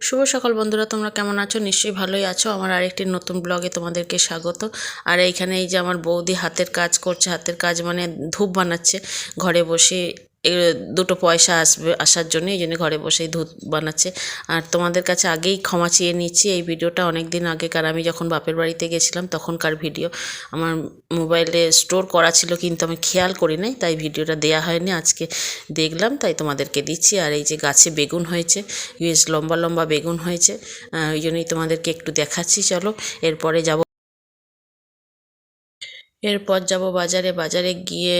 শুভ সকাল বন্ধুরা, তোমরা কেমন আছো? নিশ্চয়ই ভালোই আছো। আমার আরেকটি নতুন ব্লগে তোমাদেরকে স্বাগত। আর এইখানে এই যে আমার বৌদি হাতের কাজ করছে, হাতের কাজ মানে ধূপ বানাচ্ছে। ঘরে বসে এ, দুটো পয়সা আসবে আসার জন্য এই জন্য ঘরে বসেই ধূপ বানাচ্ছে। আর তোমাদের কাছে আগেই ক্ষমা চেয়ে নিচ্ছি এই ভিডিওটা অনেক দিন আগেকার। আমি যখন বাপের বাড়িতে গেছিলাম তখনকার ভিডিও। আমার মোবাইলে স্টোর করা ছিল কিন্তু আমি খেয়াল করি নাই তাই ভিডিওটা দেয়া হয়নি। আজকে দেখলাম তাই তোমাদেরকে দিচ্ছি। আর এই যে গাছে বেগুন হয়েছে বেশ লম্বা লম্বা বেগুন হয়েছে ওই জন্যই তোমাদেরকে একটু দেখাচ্ছি। চলো এরপরে যাব এরপর যাব বাজারে। বাজারে গিয়ে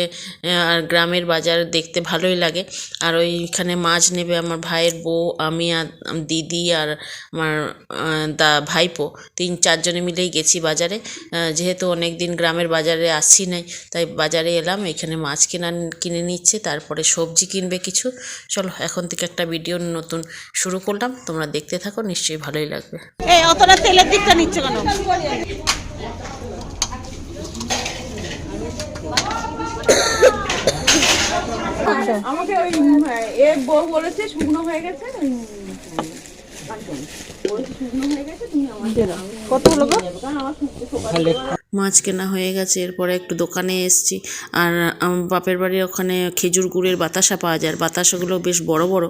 আর গ্রামের বাজার দেখতে ভালোই লাগে। আর ওইখানে মাছ নেবে আমার ভাইয়ের বউ, আমি আর দিদি আর আমার দা ভাইপো। তিন চারজনে মিলেই গেছি বাজারে। যেহেতু অনেক দিন গ্রামের বাজারে আসছি নাই, তাই বাজারে এলাম। এখানে মাছ কেনা কিনে নিচ্ছে, তারপরে সবজি কিনবে কিছু। চলো, এখন থেকে একটা ভিডিও নতুন শুরু করলাম। তোমরা দেখতে থাকো, নিশ্চয়ই ভালোই লাগবে। তেলের দিকটা নিচ্ছে কেন? আমাকে ওই এ বউ বলেছে শুকনো হয়ে গেছে উম, একদম। বলেছে শুকনো হয়ে গেছে তুমি আমার কত হলো কারণ আমার মাছ কেনা হয়ে গেছে, এরপরে একটু দোকানে এসছি। আর বাপের বাড়ির ওখানে খেজুর গুড়ের বাতাসা পাওয়া যায় বাতাসাগুলো বেশ বড় বড়।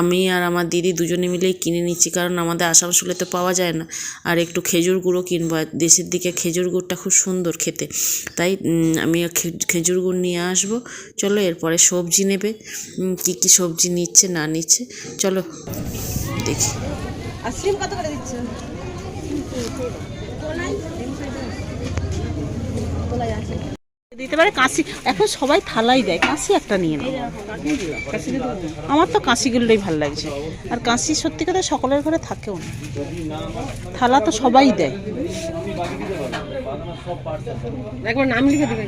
আমি আর আমার দিদি দুজনে মিলেই কিনে নিচ্ছি, কারণ আমাদের আসানসোলে তো পাওয়া যায় না। আর একটু খেজুর গুঁড়ো কিনবো দেশের দিকে খেজুর গুড়টা খুব সুন্দর খেতে। তাই আমি খেজুর গুড় নিয়ে আসব। চলো, এরপরে সবজি নেবে। কি কি সবজি নিচ্ছে, না নিচ্ছে, চলো, দেখি। কত করে দিচ্ছে? দিতে কাশি, এখন সবাই থালাই দেয়, কাশি একটা নিয়ে নাও। আমার তো কাশিগুলোই ভালো লাগছে। আর কাশি সত্যি কথা সকলের ঘরে থাকেও না। থালা তো সবাই দেয়। একবার নাম লিখে দেবে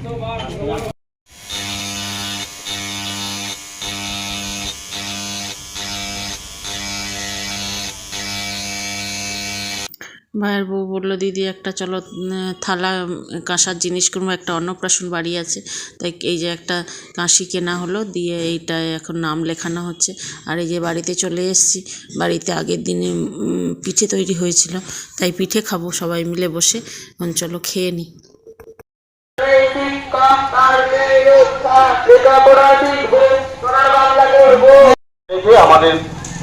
ভাইয়ের বউ বলল, দিদি, একটা চলো থালা, কাঁসার জিনিস কিনবো, একটা অন্নপ্রাশন বাড়ি আছে। তাই এই যে একটা কাঁসি কেনা হলো, দিয়ে এইটা এখন নাম লেখানো হচ্ছে। আর এই যে বাড়িতে চলে এসেছি, বাড়িতে আগের দিনে পিঠে তৈরি হয়েছিল। তাই পিঠে খাব সবাই মিলে বসে। এখন চলো খেয়ে নিই আমাদের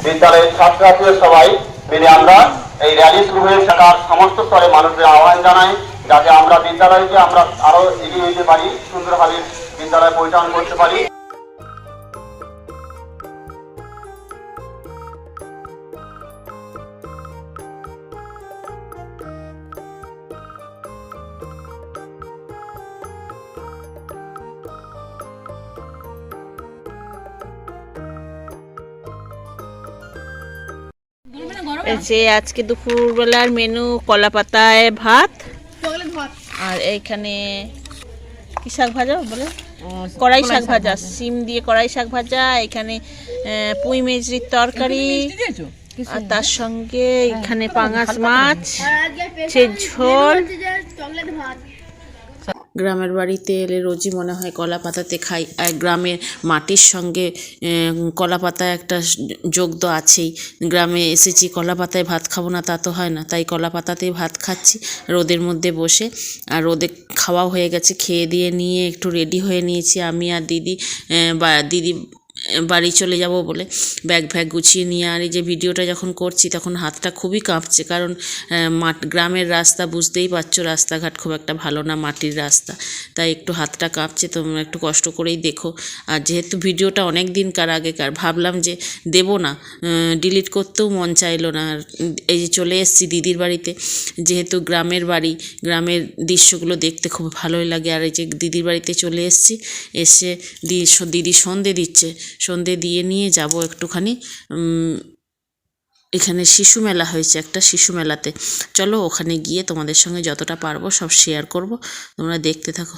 বিদ্যালয়ের ছাত্রছাত্রীরা সবাই, মিলে আমরা এই র্যালি শুরু হয়ে থাকার সমস্ত স্তরে মানুষদের আহ্বান জানাই, যাতে আমরা বিদ্যালয়কে আমরা আরও এগিয়ে নিতে পারি, সুন্দরভাবে বিদ্যালয় পরিচালনা করতে পারি। যে আজকে দুপুরবেলার মেনু কলা পাতায় ভাত। আর এইখানে কি শাক ভাজা বলে? কড়াই শাক ভাজা সিম দিয়ে কড়াই শাক ভাজা এখানে পুঁই মেজরির তরকারি। আর তার সঙ্গে এখানে পাঙাশ মাছ ঝোল গ্রামের বাড়িতে এলে রোজই মনে হয় কলা পাতাতে খাই। আর গ্রামের মাটির সঙ্গে কলা পাতা একটা যোগ তো আছেই। গ্রামে এসেছি, কলা পাতায় ভাত খাব না তা তো হয় না। তাই কলা পাতাতেই ভাত খাচ্ছি, রোদের মধ্যে বসে। আর রোদে খাওয়া হয়ে গেছে, খেয়ে দিয়ে নিয়ে একটু রেডি হয়ে নিয়েছি। আমি আর দিদি বা, দিদি বাড়ি চলে যাব বলে ব্যাগ ফ্যাগ গুছিয়ে নিয়ে, আর এই যে ভিডিওটা যখন করছি তখন হাতটা খুবই কাঁপছে। কারণ মাঠ, গ্রামের রাস্তা বুঝতেই পারছ রাস্তাঘাট খুব একটা ভালো না, মাটির রাস্তা। তাই একটু হাতটা কাঁপছে, তোমরা একটু কষ্ট করেই দেখো। আর যেহেতু ভিডিওটা অনেক দিনকার আগেকার, ভাবলাম যে দেব না ডিলিট করতেও মন চাইলো না। এই যে চলে এসেছি দিদির বাড়িতে, যেহেতু গ্রামের বাড়ি, গ্রামের দৃশ্যগুলো দেখতে খুব ভালোই লাগে। আর এই যে দিদির বাড়িতে চলে এসেছি, এসে দিদি সন্ধে দিচ্ছে। সন্ধে দিয়ে নিয়ে যাব একটুখানি। এখানে শিশু মেলা হয়েছে একটা শিশু মেলাতে। চলো ওখানে গিয়ে তোমাদের সঙ্গে যতটা পারব সব শেয়ার করব। তোমরা দেখতে থাকো।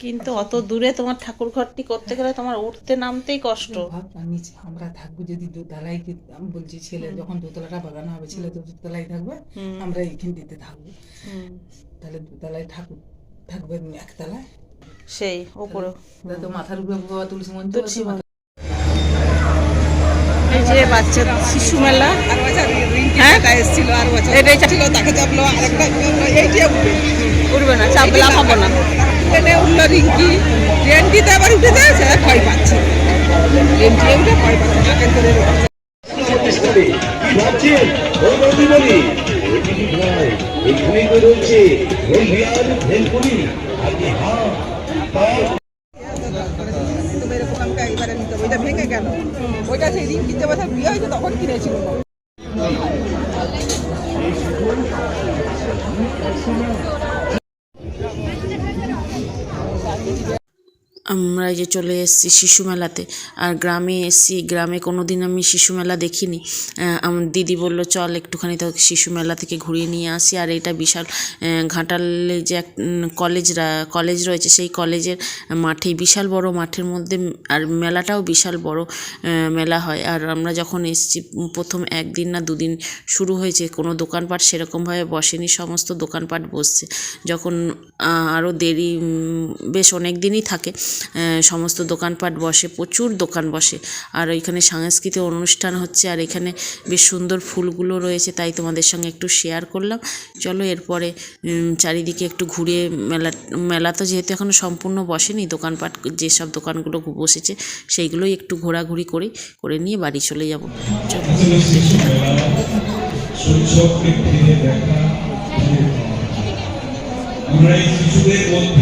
কিন্তু অত দূরে তোমার ঠাকুর ঘরটি করতে গেলে তোমার উঠতে নামতেই কষ্ট। নিচে আমরা থাকব যদি দোতলায় আমি বলছি ছেলে যখন দোতলাটা বাগানো হবে ছেলে তো দোতলায় থাকবে আমরা এইখান দিতে থাকব তাহলে দোতলায় ঠাকুর থাকবে একতলায়। সেই ওপরে। তো মাথার উপরে বাবা তুলসী মঞ্চ তুলসী এই যে বাচ্চা শিশু মেলা। হ্যাঁ? এসেছিল আর বছর এটাই ছিল তাকে চাপলো আরেকটা এই যে উঠবে না চাপলে না। ট্রেনে উঠল রিঙ্কি। ট্রেনটিতে আবার উঠে যায় সেটা ভয় পাচ্ছে। নিতে ওইটা ভেঙে ওইটা বিয়ে তখন কিনেছিল আমরা এই যে চলে এসেছি শিশু মেলাতে, আর গ্রামে এসেছি, গ্রামে কোনো দিন আমি শিশু মেলা দেখিনি। আমার দিদি বলল, চল একটুখানি তো শিশু মেলা থেকে ঘুরিয়ে নিয়ে আসি। আর এটা বিশাল ঘাটালে যে এক কলেজ কলেজ রয়েছে, সেই কলেজের মাঠে, বিশাল বড় মাঠের মধ্যে, আর মেলাটাও বিশাল বড় মেলা হয়। আর আমরা যখন এসেছি, প্রথম একদিন না দুদিন শুরু হয়েছে, কোনো দোকানপাট সেরকমভাবে বসেনি, সমস্ত দোকানপাট বসছে। যখন আরও দেরি বেশ অনেক দিনই থাকে সমস্ত দোকানপাট বসে, প্রচুর দোকান বসে। আর ওইখানে সাংস্কৃতিক অনুষ্ঠান হচ্ছে, আর এখানে বেশ সুন্দর ফুলগুলো রয়েছে, তাই তোমাদের সঙ্গে একটু শেয়ার করলাম। চলো এরপরে চারিদিকে একটু ঘুরে মেলা মেলা তো যেহেতু এখনও সম্পূর্ণ বসেনি, দোকানপাট যেসব দোকানগুলো বসেছে, সেইগুলোই একটু ঘোরাঘুরি করি, করে নিয়ে বাড়ি চলে যাব। আমরা এই মধ্যেই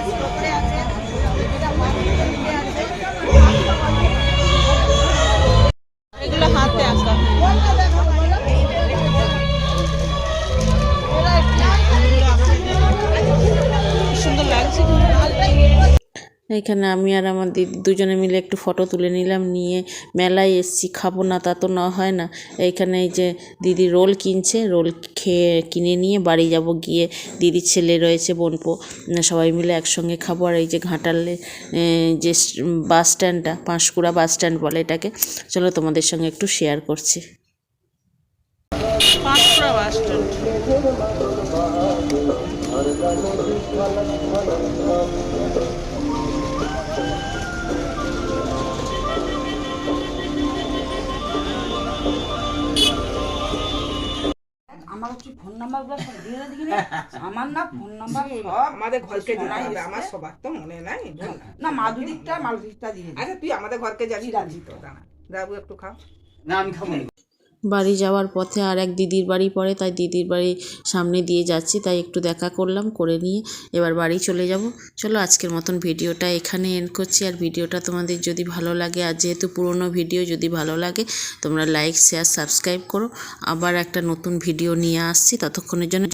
এগুলো এখানে আমি আর আমার দিদি দুজনে মিলে একটু ফটো তুলে নিলাম, নিয়ে মেলায় এসছি, খাব না তা তো না, হয় না। এইখানে এই যে দিদি রোল কিনছে, রোল খেয়ে কিনে নিয়ে বাড়ি যাব গিয়ে দিদির ছেলে রয়েছে, বোনপো সবাই মিলে একসঙ্গে খাব। আর এই যে ঘাটালে যে বাস স্ট্যান্ডটা, পাঁশকুড়া বাস স্ট্যান্ড বলে এটাকে, চলো তোমাদের সঙ্গে একটু শেয়ার করছি। আমার হচ্ছে ফোন নাম্বারগুলো সব দিয়ে দিবি আমার না ফোন নাম্বার সব আমাদের ঘরকে জানাই আমার সবার তো মনে নাই না। মাধুদিকটা মালদিকটা দিয়ে দিবি। আচ্ছা তুই আমাদের ঘরকে যাবি রাজি তো দাঁড়া। যাব একটু খাও। বাড়ি যাওয়ার পথে আর এক দিদির বাড়ি পড়ে, তাই দিদির বাড়ি সামনে দিয়ে যাচ্ছি, তাই একটু দেখা করলাম, করে নিয়ে এবার বাড়ি চলে যাব। চলো আজকের মতন ভিডিওটা এখানে এন্ড করছি। আর ভিডিওটা তোমাদের যদি ভালো লাগে, আর যেহেতু পুরনো ভিডিও যদি ভালো লাগে, তোমরা লাইক শেয়ার সাবস্ক্রাইব করো। আবার একটা নতুন ভিডিও নিয়ে আসছি, ততক্ষণের জন্য